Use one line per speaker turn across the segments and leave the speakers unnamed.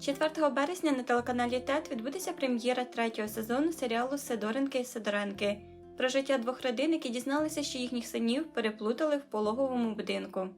4 березня на телеканалі ТЕТ відбудеться прем'єра третього сезону серіалу Сидоренки і Сидоренки про життя двох родин, які дізналися, що їхніх синів переплутали в пологовому будинку.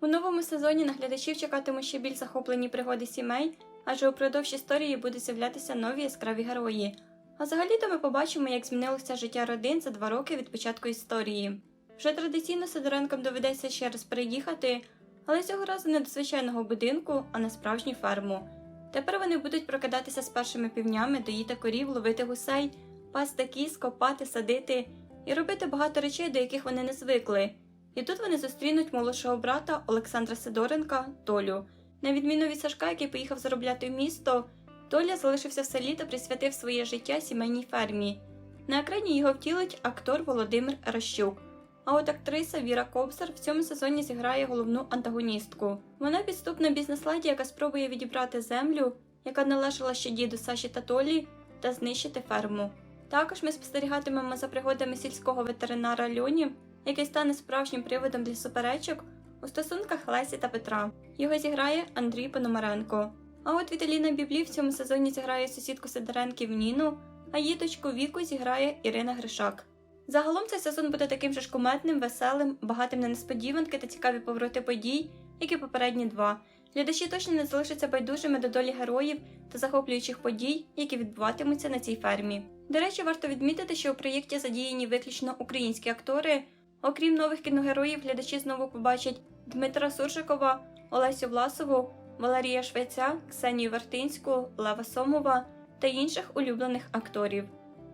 У новому сезоні на глядачів чекатимуть ще більш захоплені пригоди сімей, адже упродовж історії будуть з'являтися нові яскраві герої. А взагалі-то ми побачимо, як змінилося життя родин за два роки від початку історії. Вже традиційно Сидоренкам доведеться ще раз переїхати, але цього разу не до звичайного будинку, а на справжню ферму. Тепер вони будуть прокидатися з першими півнями, доїти корів, ловити гусей, пасти кіз, копати, садити і робити багато речей, до яких вони не звикли. І тут вони зустрінуть молодшого брата Олександра Сидоренка Толю. На відміну від Сашка, який поїхав заробляти в місто, Толя залишився в селі та присвятив своє життя сімейній фермі. На екрані його втілить актор Володимир Ращук. А от актриса Віра Кобзар в цьому сезоні зіграє головну антагоністку. Вона підступна бізнес-ладі, яка спробує відібрати землю, яка належала ще діду Саші та Толі, та знищити ферму. Також ми спостерігатимемо за пригодами сільського ветеринара Льоні, який стане справжнім приводом для суперечок у стосунках Лесі та Петра. Його зіграє Андрій Пономаренко. А от Віталіна Біблі в цьому сезоні зіграє сусідку Сидоренків Ніну, а її дочку Віку зіграє Ірина Гришак. Загалом цей сезон буде таким же ж кумедним, веселим, багатим на несподіванки та цікаві повороти подій, як і попередні два. Глядачі точно не залишаться байдужими до долі героїв та захоплюючих подій, які відбуватимуться на цій фермі. До речі, варто відмітити, що у проєкті задіяні виключно українські актори. Окрім нових кіногероїв, глядачі знову побачать Дмитра Суржикова, Олесю Власову, Валерія Швеця, Ксенію Вертинську, Лева Сомова та інших улюблених акторів.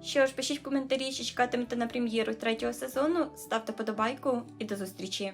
Що ж, пишіть в коментарі, чи чекатимете на прем'єру третього сезону, ставте подобайку і до зустрічі!